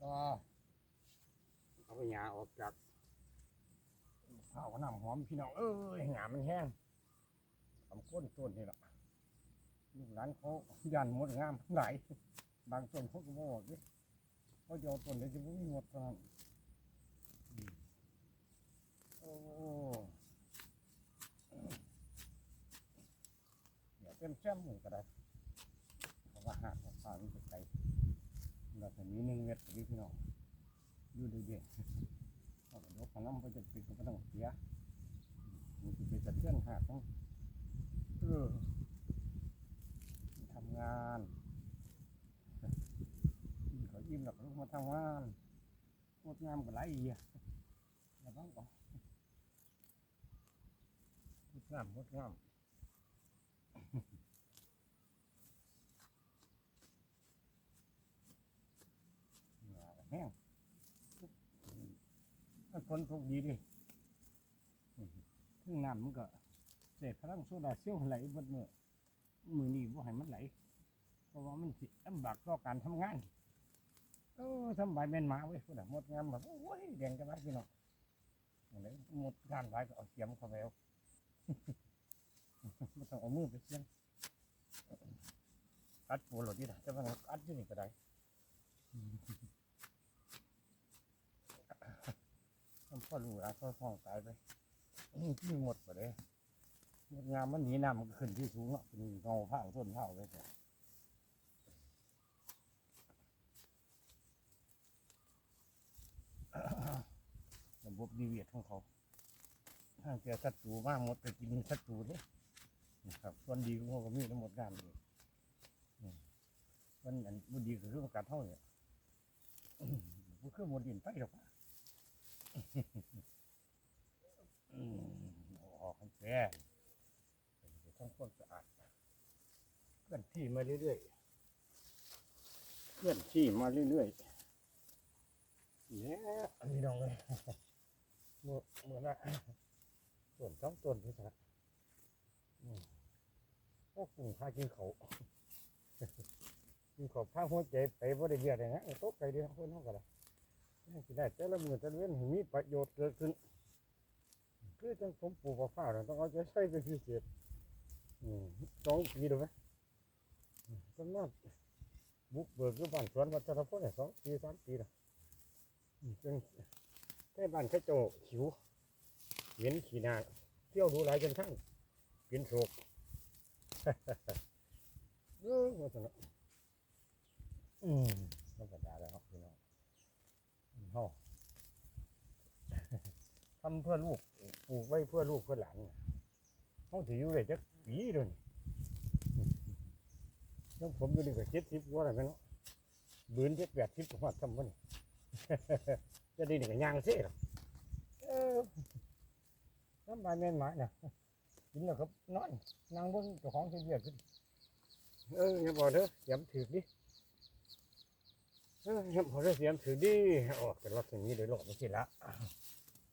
ก็เอาไปหยาออกจากข้าวกับน้ำหอมพี่น้องเอ้ยหยามันแห้งทำก้นต้นนี่แหละลูกหลานเขายันหมดงามหลายบางต้นเขาก็บอกดิเขาจะเอาต้นเดี๋ยจะไม่มีหมดเท่านั้นโอ้เดี๋ยวเต็มแจ่มหมือก็ได้เพราะว่าหากของข้าวมันจะไกล เราจะมีหนึ่งเม็ดพี่น้องอยู่เดียวๆเอาไปยกขนมไปจะปิดก็ไม่ต้องเสียมันจะเป็นสะเทือนหากของเออทำงานเขาวอิ่มแล้วก็ลุกมาทำงานงดงามกับไรอีกแล้วบ้างก็งดงามงดงาม หนาแห้งมั นฝนตกดีดิถึงน้ำมันก็เศษพลังโซดาเซลล์ไหลเบดเมื่อมือนี้บ่ให้มันไหล เพราะว่ามันสิลำบากต่อการทำงานเออทำใบายแม่นมาเว้ยพุ่นน่ะหมดงามแบบโอ้ยแดงกันไรพี่น้องอย่างไรหมดงานไรก็เอาเสียมเข้าไปเอาไม่ต้องเอามือไปเสียมกัดปูหลดดีนะแต่ว่ากัดที่นี่ก็ได้ มันพ่อรู้อะพ่อฟ้องตายไปนี่ที่หมดไปเลยหมดงามมันหนีน้ำมันก็ขึ้นที่สูงอะเป็นเงาผ้าต้นเท้าไปแต่ระบบดีเวียดของเขาถ้าเจอศัตรูมากหมดไปกินศัตรูเนี่ยนะครับส่วนดีของเขาก็มีทั้งหมดงานเลยมันอันบุดีคือเรื่องการเท่าเนี่ยมันคือหมดดินไปหรอก อืมเอาออกให้แก่จะต้องความสะอาดเคลื่อนที่มาเรื่อยๆเคลื่อนที่มาเรื่อยๆเนี่ยอันนี้น้องเลยเมื่อเมื่อละต้นสองต้นที่สักก็กลุ่มพากินเขาวกินเขาวพาหัวใจไปบ่ได้เบียดเลยนะตกใจเดียวคนน้องกันละ สิได้แต่ละมือแต่ละเว้นให้มีประโยชน์เกิดขึ้นคือจังผมปลูกมะพร้าวเนี่ยต้องเอาใจใส่เป็นพิเศษอืมสองปีดูไหมอืมต้นนั้นบุกเบิกคือบ้านสวนวัชรพลเนี่ยสองปีสามปีและจังแค่บ้านแค่โจขิวเหม็นขี้นาเที่ยวดูหลายจนทั้งกินโศกเออว่าสนะอืมธรรมดาแล้วครับพี่น้องอืม เฮาทำเพื่อลูกปลูกไว้เพื่อลูกเพื่อหลานเนี่ยเขาถืออยู่เลยจักปีเดินยังผมอยู่นี่ก็เจ็ดสิบกว่าแล้วเนาะบืนเจ็ดแปดสิบกว่าทำวะนี่จะด้หนึ่งย่างเสียหรอกน้ำบานแม่นหมาเนี่ยกินแล้วครับนอนนั่งบนเจ้าของเสียเบียขึ้นเอออย่าบอกเด้อเสียมถือดิ เอออย่าบอกเด้เสียมถือดิออกจากรถอย่างนี้เดี๋ยหลอกไม่ใช่ละ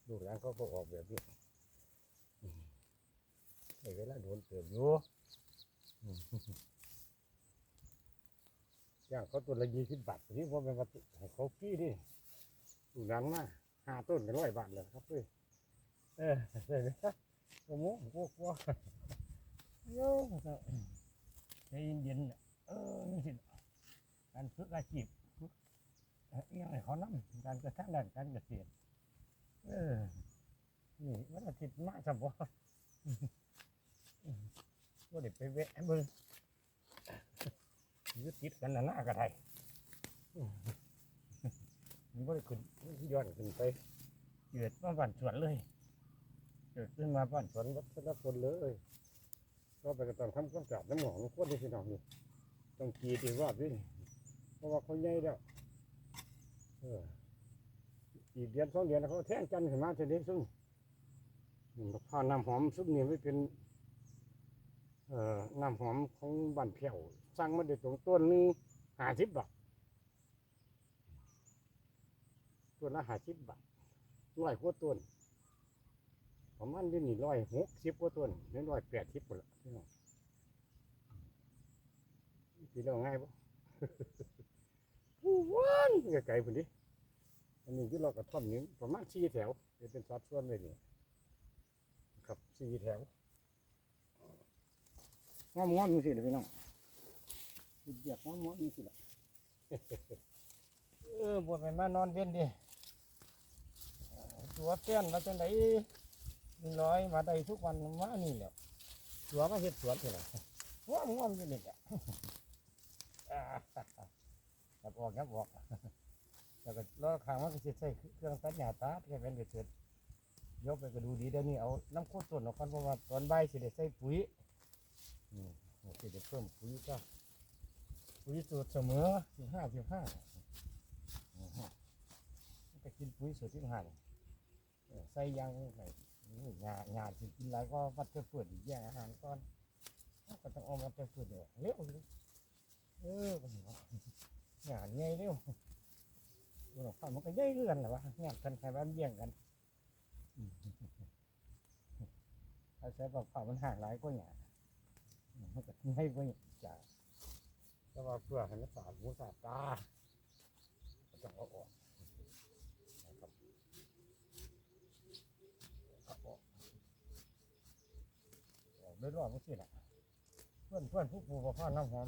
ลูกหลานเขาก็ออกแบบนี้ไอ้เวลาโดนเติมอยู่อย่างเขาตัวละยี่สิบบาทนี่ว่าเป็นว่าให้เขากี้ดิลูกหลานมาห้าต้นก็ร้อยบาทเลยครับพื่เออใช่ไหมครับโอ้โหโอ้โหโย่ใจเย็นๆเออนี่สิการฝึกอาชีพ ยังให้เขานำการกระทั่งด้านการเกษตรเออนี่วันอาทิตย์มาสับว่าว่าเด็กไปแวะเบิ่งยึดติดกันนะหน้ากระไทยมันก็ได้ขึ้นย้อนขึ้นไปเกิดมาบ้านสวนเลยเกิดขึ้นมาบ้านสวนวัฒนพลเลยก็ไปกระตองทำความสะอาดน้ำหมองควรที่พี่น้องนี่ต้องกีดีว่าพี่เพราะว่าเขาใหญ่แล้ว อีกเดือนสองเดือนเขาแท่งจันขึ้นมาจะได้ซึ่งข้าวน้ำหอมซุปนี่ไม่เป็นเอ่อน้ำหอมของบ้านเพียวสั่งมาเด็ดตรงต้นนึงห้าสิบบาทต้นละห้าสิบบาทร้อยกว่าต้นประมาณเดือนนี้ร้อยหกสิบกว่าต้นนี่ร้อยแปดสิบหมดละพี่น้องพี่น้องง่ายปะผู้ว่านไกลๆพุ่นดิ อันนี้ที่เรากระท่อมนี้ประมาณสี่แถวเดี๋ยวเป็นสัดส่วนเลยนี่ครับสี่แถวงอมงอมๆจังสิเดี๋ยวพี่น้องเดียกงอมงอมๆจังสิละเออบวชไปมานอนเว้นดิเอ่อตัวเตี้ยนมาจังไดมีร้อยมาได้ทุกวันมานี่แหละตัวมาเฮ็ดสวนสิล่ะง่วงง่วงอยู่นี่แหละอ่าครับออกครับออก แล้วก็ล้อข้างมันก็สิใส่เครื่องตัดหญ้าตัดแค่เป็นเด็ดยกไปก็ดูดีเดี๋ยวนี้เอาน้ำโคตรต้นออกก่อนเพราะว่าตอนใบ่ายสิได้ใส่ปุ๋ยอืมสิได้เพิ่มปุ๋ยก็ปุ๋ยสูตรเสมอสิบห้าสิบห้ามันก็กินปุ๋ยสูตรที่หันเออใส่ยางไปงาหญ้าสิกินหลายก็วัดเตอร์เฟื่อนแย่งอาหารก่อนก็ต้องเอาวัดเตอร์เฟื่อนเดี๋ยวเร็วเลยเออมันเหรอหญ้าใหญ่เร็ว ดูหรอกมันก็ใหญ่เรื่อนแหละวะหญ้ากันใครบ้านเบี้ยงกันอืมอาศัยบอกเขามันห่างหลายก็หญ้าอืมมันก็ใหญ่กว่าหญ้าจ้ะแต่ว่าเพื่อให้มันสะอาดหูสะอาดตาก็ต้องเอาออกนะครับเอาออกออกไม่รอดไม่สิละเพื่อนเพื่อนผู้ปลูกพ่อน้ำหอม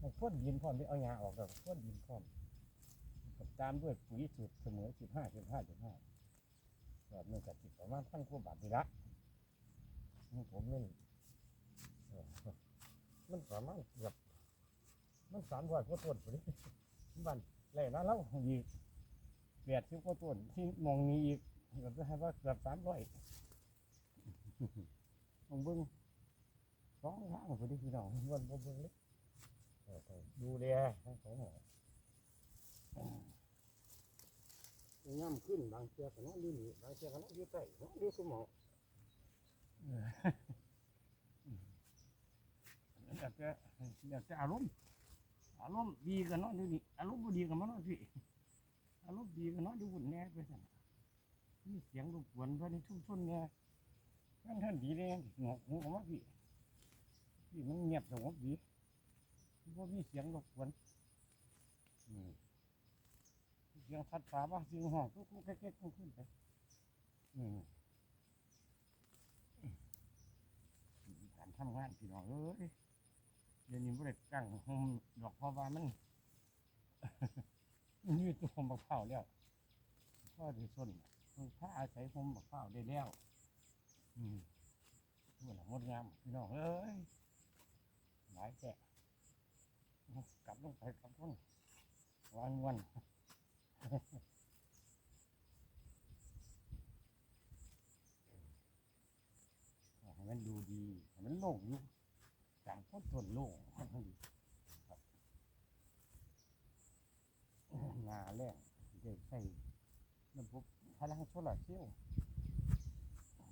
มันพ่นดินพร้อมที่เอาหญ้าออกแล้วพ่นดินพร้อมกับ ตามด้วยปุ๋ยสูตรเสมอสิบห้าสิบห้าสิบห้าแบบนึงกับสิบประมาณตั้งกว่าบาทนี่ละนี่ผมนี่เออมันประมาณเกือบมันสามร้อยกว่าต้นพอดีมันไรนะแล้วอีกแปดสิบกว่าต้นที่มองนี้อีกก็จะให้ว่าเกือบสามร้อยมองเบิ้งสองทางพอดีพี่น้องวันบ่เบิ้งเลยเออก็ดูแลทั้งสองหมอ ย่ำขึ้นบางเชือกก็นอนอยู่นี่บางเชือกก็นอนอยู่ใต้นอนอยู่สมองอยากจะอยากจะอารมณ์อารมณ์ดีก็นอนอยู่นี่อารมณ์บ่ดีก็มานอนพี่อารมณ์ดีก็นอนอยู่บนแน่ไปสั่นมีเสียงรบกวนภายในชุมชนเนี่ยท่านท่านดีเลยหงอกหูออกมาพี่พี่มันเงียบสงบดีเพราะมีเสียงรบกวนอืม เสียงสัตว์ป่าบ้างเสียงห้องกุ๊กกุ๊กแก๊กแก๊กขึ้นไปอืมการทำงานพี่น้องเอ้ยเดี๋ยวนี้ไม่ได้ตั้งโฮมดอกพราะวามันมันยืดตัวมะพร้าวแล้วพ่อที่ส้นถ้าอาศัยผมมะพร้าวได้แล้ว อืมเมื่อหลังดงามพี่น้องเอ้ยหลายแก่กลับลงไปกลับลงวันวัน ให้มันดูดีให้มันโล่งอยู่จางพ้นต้นโล่งให้มันดีงาแรงเด็กใส่ระบบพลังโซลาร์เซลล์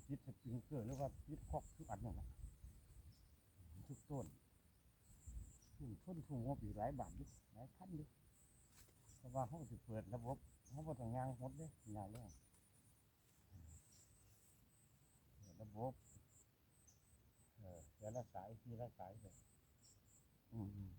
ยึดสปริงเกอร์หรือว่ายึดคอกทุกอันนั่นแหละทุกต้นทุ่มทุนทุ่มงบอยู่หลายบาทดิหลายพันดิเพราะว่าเขาจะเปิดระบบเขาบ่ต้องยางหดเด้งาแรงเปิดระบบเออแต่ละสายทีละสายเลยอืม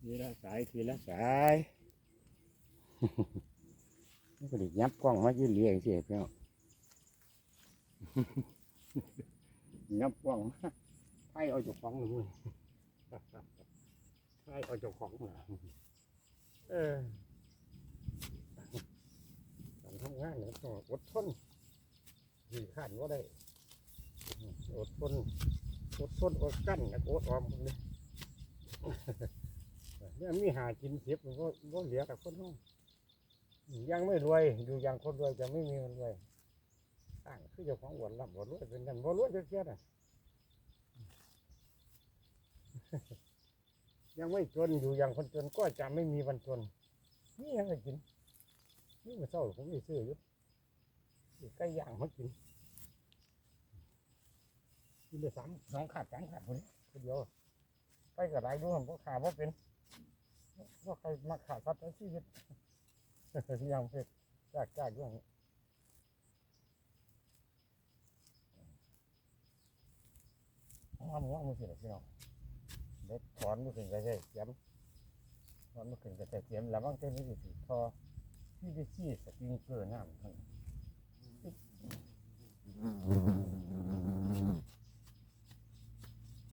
ทีละสายทีละสายนี่ก็ไดิยับกล้องมายืนเลี้ยงเสิเพื่อน ยับกล้องไพ่เอาจ้าของเลยมึงไพ่เอาจ้าของมาเออการทำงานเนี่ยต้องอดทนขี่ขันว่าได้ อดทน อดทนอดกั้นแล้วก็อดออมพวกนี้เนี่ยมีหากินเสียบมันก็เหลือแต่คนห้องยังไม่รวยดูอย่างคนรวยจะไม่มีมันรวย ต่างคือเจ้าของหวนลำหวนรวยเป็นกันบ่รวยจะเสียน่ะ ยังไม่จนอยู่อย่างคนจนก็จะไม่มีวันจนนี่ยังไงกินนี่มาเศร้าผมมีซื้ออยู่ซื้อไก่ย่างมากินกินได้สามสองขาดสามขาดคนคนเดียวไปกับไรด้วยผมก็ขาดว่าเป็นว่าใครมาขาดสัตว์ทั้ชีวิตยังเป็นจากจากเรื่อง ห้ามง้อมือขึ้นพี่น้องเด็ดถอนมือขึ้นก็ใช่เสียมถอนมือขึ้นก็ใช่เสียมแล้วบางเจ้านี่สิพอที่ไปขี้สปริงเกอร์น้ำท่าน